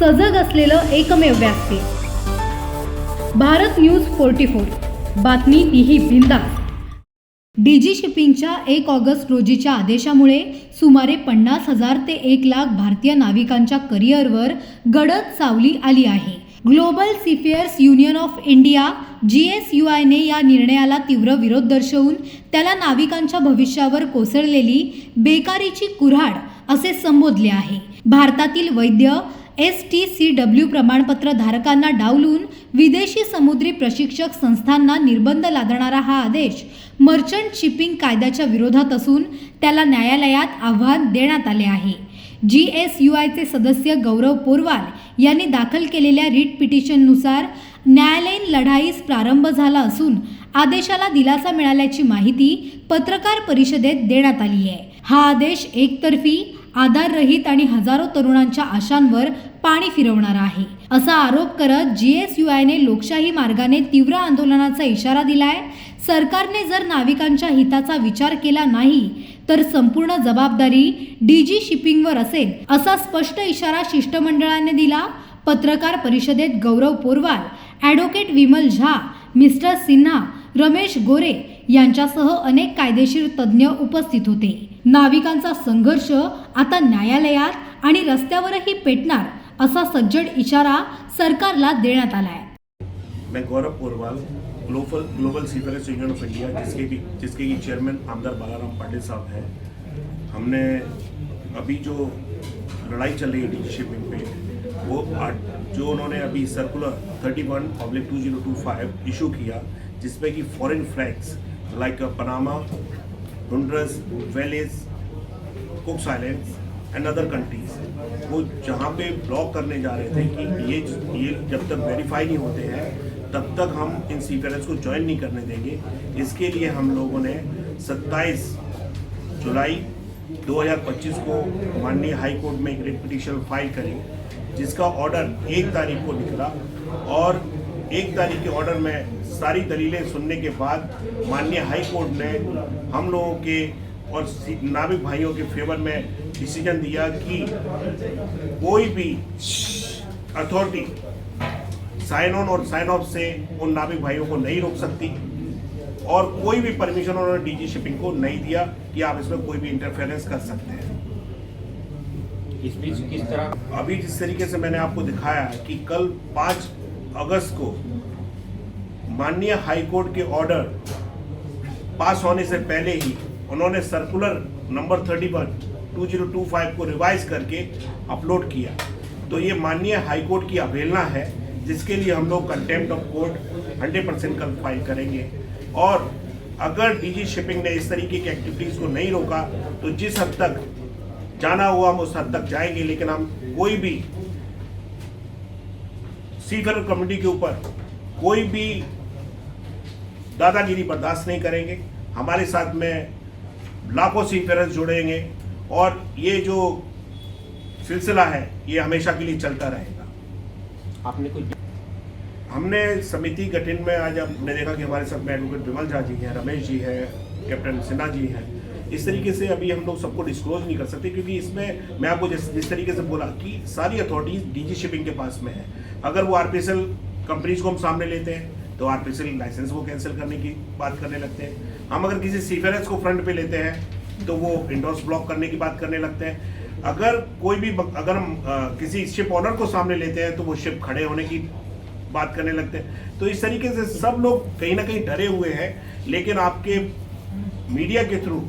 सजग असलेलं एकमेव व्यासपीठ भारत न्यूज फोर्टी फोर. बातमी तीही बिंदा डीजी शिपिंगच्या एक ऑगस्ट रोजीच्या आदेशामुळे सुमारे पन्नास हजार ते एक लाख भारतीय नाविकांच्या करिअरवर गडद सावली आली आहे. Global seafarers union of India G S U आयने या निर्णयाला तीव्र विरोध दर्शवून त्याला नाविकांच्या भविष्यावर कोसळलेली बेकारीची कुऱ्हाड असे संबोधले आहे. भारतातील वैद्य एस टी सी डब्ल्यू प्रमाणपत्र धारकांना डावलून विदेशी समुद्री प्रशिक्षक संस्थांना निर्बंध लादणारा हा आदेश मर्चंट शिपिंग कायद्याच्या विरोधात असून त्याला न्यायालयात आव्हान देण्यात आले आहे. जी एस यू आयचे सदस्य गौरव पोरवाल यांनी दाखल केलेल्या रिट पिटिशननुसार न्यायालयीन लढाईस प्रारंभ झाला असून आदेशाला दिलासा मिळाल्याची माहिती पत्रकार परिषदेत देण्यात आली आहे. हा आदेश एकतर्फी आधाररहित आणि हजारो तरुणांच्या आशांवर पाणी फिरवणार आहे. असा आरोप करत जी एस यू आयने लोकशाही मार्गाने तीव्र आंदोलनाचा इशारा दिलाय. सरकारने जर नाविकांच्या हिताचा विचार केला नाही तर संपूर्ण जबाबदारी डीजी शिपिंगवर असेल असा स्पष्ट इशारा शिष्टमंडळाने दिला. पत्रकार परिषदेत गौरव पोरवाल ॲडव्होकेट विमल झा मिस्टर सिन्हा रमेश गोरे यांच्यासह अनेक कायदेशीर तज्ज्ञ उपस्थित होते. नाविकांचा संघर्ष आता न्यायालयात आणि रस्त्यावरही पेटणार असा सज्जड इशारा सरकारला देण्यात आलाय. मैं Gaurav Porwal global global seafarers union of India, जिसके भी, जिसके की चेयरमैन आमदार बालाराम पाटिल साहब हैं। हमने अभी जो लड़ाई चल रही है डी शिपिंग पे, वो जो उन्होंने अभी circular thirty one public two zero two five issue किया, जिसमें कि foreign flags like Panama Honduras Belize Cook Islands and other countries वो जहाँ पे ब्लॉक करने जा रहे थे कि ये ये जब तक वेरीफाई नहीं होते हैं, तब तक हम इन सीफेरेंस को ज्वाइन नहीं करने देंगे। इसके लिए हम लोगों ने 27 जुलाई 2025 को माननीय हाई कोर्ट में एक रिट पिटीशन फ़ाइल करी, जिसका ऑर्डर एक तारीख को निकला और एक तारीख के ऑर्डर में सारी दलीलें सुनने के बाद माननीय हाई कोर्ट ने हम लोगों के और नाविक भाइयों के फेवर में डिसीज़न दिया कि कोई भी अथॉरिटी साइन ऑन और साइन ऑफ़ से उन नाविक भाइयों को नहीं रोक सकती और कोई भी परमिशन उन्होंने डीजी शिपिंग को नहीं दिया कि आप इसमें कोई भी इंटरफेरेंस कर सकते हैं। इस बीच किस तरह? अभी जिस तरीके से मैंने आपको दिखाया कि कल 5 अगस्त को माननीय हाईकोर्ट के ऑर्डर पास होने से पहले ही उन्होंने सर्कुलर नंबर 31 2025 को रिवाइज करके अपलोड किया। तो ये माननीय हाई कोर्ट की अवहेलना है, जिसके लिए हम लोग कंटेम्प्ट ऑफ़ कोर्ट 100 परसेंट कल फ़ाइल करेंगे। और अगर डीजी शिपिंग ने इस तरीके की एक्टिविटीज़ को नहीं रोका तो जिस हद तक जाना हुआ हम उस हद तक जाएँगे, लेकिन हम कोई भी सीकर कमेटी के ऊपर कोई भी दादागिरी बर्दाश्त नहीं करेंगे। हमारे साथ में लाखों सीफेरर्स जुड़ेंगे। और ये जो सिलसिला है ये हमेशा के लिए चलता रहेगा। आपने कुछ हमने समिति गठन में आज हमने देखा कि हमारे साथ में एडवोकेट विमल झा जी हैं रमेश जी हैं कैप्टन सिन्हा जी हैं। इस तरीके से अभी हम लोग सबको डिस्क्लोज नहीं कर सकते क्योंकि इसमें मैं आपको जिस जिस तरीके से बोला कि सारी अथॉरिटीज डीजी शिपिंग के पास में है। अगर वो आरपीएसएल कंपनीज़ को हम सामने लेते हैं तो आरपीएसएल लाइसेंस को कैंसिल करने की बात करने लगते हैं। हम अगर किसी सीफेरेंस को फ्रंट पे लेते हैं तो वो इंडोर्स ब्लॉक करने की बात करने लगते हैं। अगर कोई भी अगर हम किसी शिप ऑनर को सामने लेते हैं तो वो शिप खड़े होने की बात करने लगते हैं। तो इस तरीके से सब लोग कहीं ना कहीं डरे हुए हैं, लेकिन आपके मीडिया के थ्रू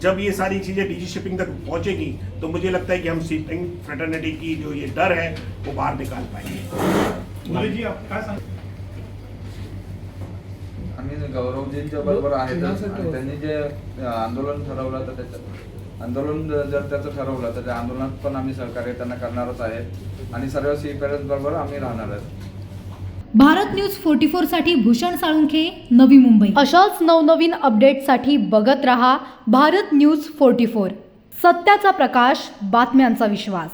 जब ये सारी चीज़ें डीजी शिपिंग तक पहुंचेगी तो मुझे लगता है कि हम शिपिंग फ्रेटर्निटी की जो ये डर है, वो बाहर निकाल पाएँगे। मुलेजी आप काय आम्ही गौरवजींच्या बरोबर आहेत आणि त्यांनी जे आंदोलन ठरवलं तर त्याच्यात आंदोलन जर त्याचं ठरवलं तर त्या आंदोलनात पण आम्ही सहकार्य त्यांना करणारच आहे. आणि सर्व सी बरोबर आम्ही राहणार आहेत. भारत न्यूज फोर्टी फोरसाठी भूषण साळुंखे नवी मुंबई. अशाच नवनवीन अपडेटसाठी बघत रहा भारत न्यूज फोर्टी फोर. सत्याचा प्रकाश बातम्यांचा विश्वास.